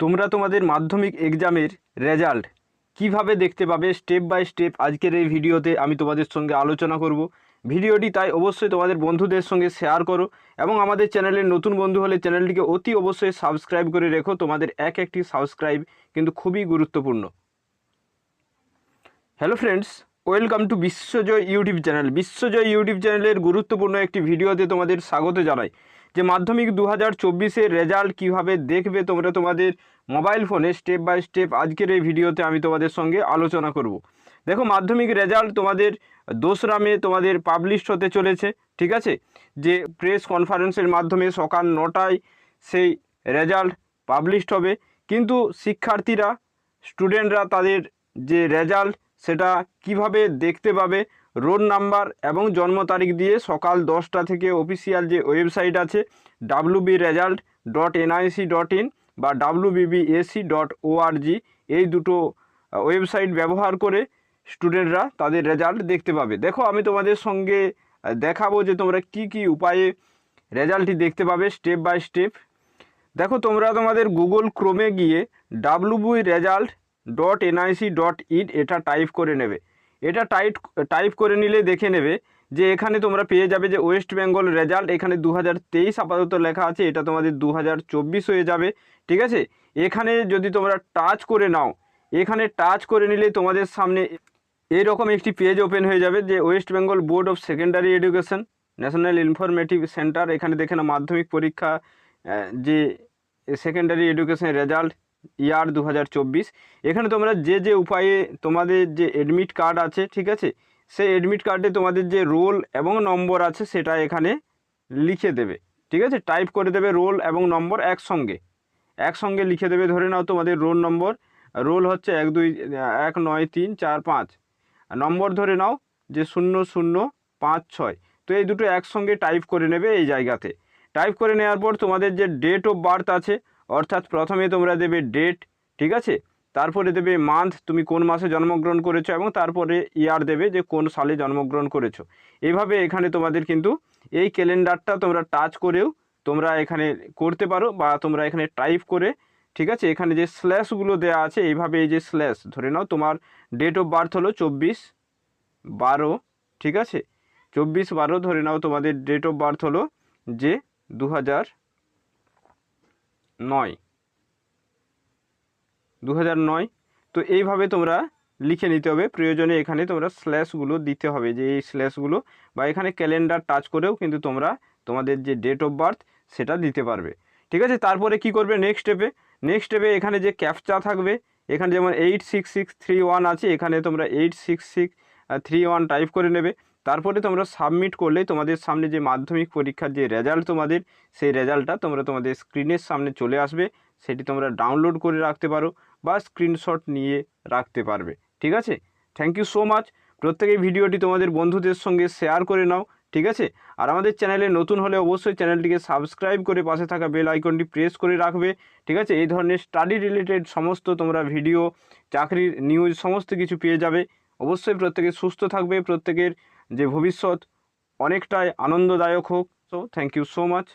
তোমরা তোমাদের মাধ্যমিক এক্সামের রেজাল্ট কীভাবে দেখতে পাবে স্টেপ বাই স্টেপ আজকের এই ভিডিওতে আমি তোমাদের সঙ্গে আলোচনা করব। ভিডিওটি তাই অবশ্যই তোমাদের বন্ধুদের সঙ্গে শেয়ার করো এবং আমাদের চ্যানেলের নতুন বন্ধু হলে চ্যানেলটিকে অতি অবশ্যই সাবস্ক্রাইব করে রেখো। তোমাদের এক একটি সাবস্ক্রাইব কিন্তু খুবই গুরুত্বপূর্ণ। Hello friends welcome to Biswajoy YouTube channel Biswajoy YouTube চ্যানেলের গুরুত্বপূর্ণ একটি ভিডিওতে তোমাদের স্বাগত জানাই। যে মাধ্যমিক দু হাজার চব্বিশের রেজাল্ট কীভাবে দেখবে তোমরা তোমাদের মোবাইল ফোনে স্টেপ বাই স্টেপ আজকের এই ভিডিওতে আমি তোমাদের সঙ্গে আলোচনা করব। দেখো মাধ্যমিক রেজাল্ট তোমাদের দোসরা মে তোমাদের পাবলিশ হতে চলেছে, ঠিক আছে? যে প্রেস কনফারেন্সের মাধ্যমে সকাল নটায় সেই রেজাল্ট পাবলিশড হবে। কিন্তু শিক্ষার্থীরা স্টুডেন্টরা তাদের যে রেজাল্ট সেটা কীভাবে দেখতে পাবে? রোল নাম্বার এবং জন্ম তারিখ দিয়ে সকাল দশটা থেকে অফিসিয়াল যে ওয়েবসাইট আছে W B result dot NIC dot in বা ডাব্লু বিবিএসি ডট ওআরজি এই দুটো ওয়েবসাইট ব্যবহার করে স্টুডেন্টরা তাদের রেজাল্ট দেখতে পাবে। দেখো, আমি তোমাদের সঙ্গে দেখাবো যে তোমরা কি কি উপায়ে রেজাল্টটি দেখতে পাবে স্টেপ বাই স্টেপ। দেখো, তোমরা তোমাদের গুগল ক্রোমে গিয়ে WB result dot NIC dot in এটা টাইপ করে নেবে। এটা টাইপ টাইপ করে নিলে দেখে নেবে যে এখানে তোমরা পেয়ে যাবে যে ওয়েস্ট বেঙ্গল রেজাল্ট এখানে দু হাজার তেইশ আপাতত লেখা আছে, এটা তোমাদের দু হাজার চব্বিশ হয়ে যাবে, ঠিক আছে? এখানে যদি তোমরা টাচ করে নাও, এখানে টাচ করে নিলে তোমাদের সামনে এইরকম একটি পেজ ওপেন হয়ে যাবে যে West Bengal board of secondary education national informative centre এখানে দেখে নাও মাধ্যমিক পরীক্ষা যে সেকেন্ডারি এডুকেশন রেজাল্ট ইয়ার দু হাজার চব্বিশ। এখানে তোমরা যে যে উপায়ে তোমাদের যে এডমিট কার্ড আছে, ঠিক আছে? সেই এডমিট কার্ডে তোমাদের যে রোল এবং নম্বর আছে, সেটা এখানে লিখে দেবে। ঠিক আছে? টাইপ করে দেবে রোল এবং নম্বর একসঙ্গে। একসঙ্গে লিখে দেবে, ধরে নাও তোমাদের রোল নম্বর রোল হচ্ছে এক, দুই, এক, নয়, তিন, চার, পাঁচ। নম্বর ধরে নাও যে শূন্য শূন্য, পাঁচ, ছয়। তো এই দুটো একসঙ্গে টাইপ করে নেবে এই জায়গাতে। টাইপ করে নেওয়ার পর তোমাদের যে ডেট অফ বার্থ আছে অর্থাৎ প্রথমে তোমরা দেবে ডেট ঠিক আছে? তারপরে দেবে মান্থ তুমি কোন মাসে জন্মগ্রহণ করেছ এবং তারপরে ইয়ার দেবে যে কোন সালে জন্মগ্রহণ করেছ। এইভাবে এখানে তোমাদের কিন্তু এই ক্যালেন্ডারটা তোমরা টাচ করেও তোমরা এখানে করতে পারো বা তোমরা এখানে টাইপ করে, ঠিক আছে? এখানে যে স্ল্যাশগুলো দেওয়া আছে, এইভাবে এই যে স্ল্যাশ ধরে নাও তোমার ডেট অফ বার্থ হলো চব্বিশ বারো, ঠিক আছে? চব্বিশ বারো ধরে নাও তোমাদের ডেট অফ বার্থ হলো যে দু হাজার নয়। দু নয়। তো এইভাবে তোমরা লিখে নিতে হবে। প্রয়োজনে এখানে তোমরা স্ল্যাশগুলো দিতে হবে। যে এই স্ল্যাশগুলো বা এখানে ক্যালেন্ডার টাচ করেও কিন্তু তোমরা তোমাদের যে ডেট অফ বার্থ সেটা দিতে পারবে। ঠিক আছে? তারপরে কি করবে নেক্সট স্টেপে? নেক্সট স্টেপে এখানে যে ক্যাপচা থাকবে, এখানে যেমন এইট সিক্স থ্রি ওয়ান আছে, এখানে তোমরা eight six six three one type করে নেবে। তারপরে তোমরা সাবমিট করলে তোমাদের সামনে যে মাধ্যমিক পরীক্ষার যে রেজাল্ট তোমাদের, সেই রেজাল্টটা তোমরা তোমাদের স্ক্রিনের সামনে চলে আসবে। সেটি তোমরা ডাউনলোড করে রাখতে পারো বা স্ক্রিনশট নিয়ে রাখতে পারবে। ঠিক আছে? থ্যাংক ইউ সো মাচ প্রত্যেকে ভিডিওটি তোমাদের বন্ধুদের সঙ্গে শেয়ার করে নাও, ঠিক আছে? আর আমাদের চ্যানেলে নতুন হলে অবশ্যই চ্যানেলটিকে সাবস্ক্রাইব করে পাশে থাকা বেল আইকনটি প্রেস করে রাখবে, ঠিক আছে? এই ধরনের স্টাডি রিলেটেড সমস্ত তোমরা ভিডিও চাকরির নিউজ সমস্ত কিছু পেয়ে যাবে। অবশ্যই প্রত্যেকে সুস্থ থাকবে, প্রত্যেকের যে ভবিষ্যৎ অনেকটাই আনন্দদায়ক হোক। So thank you so much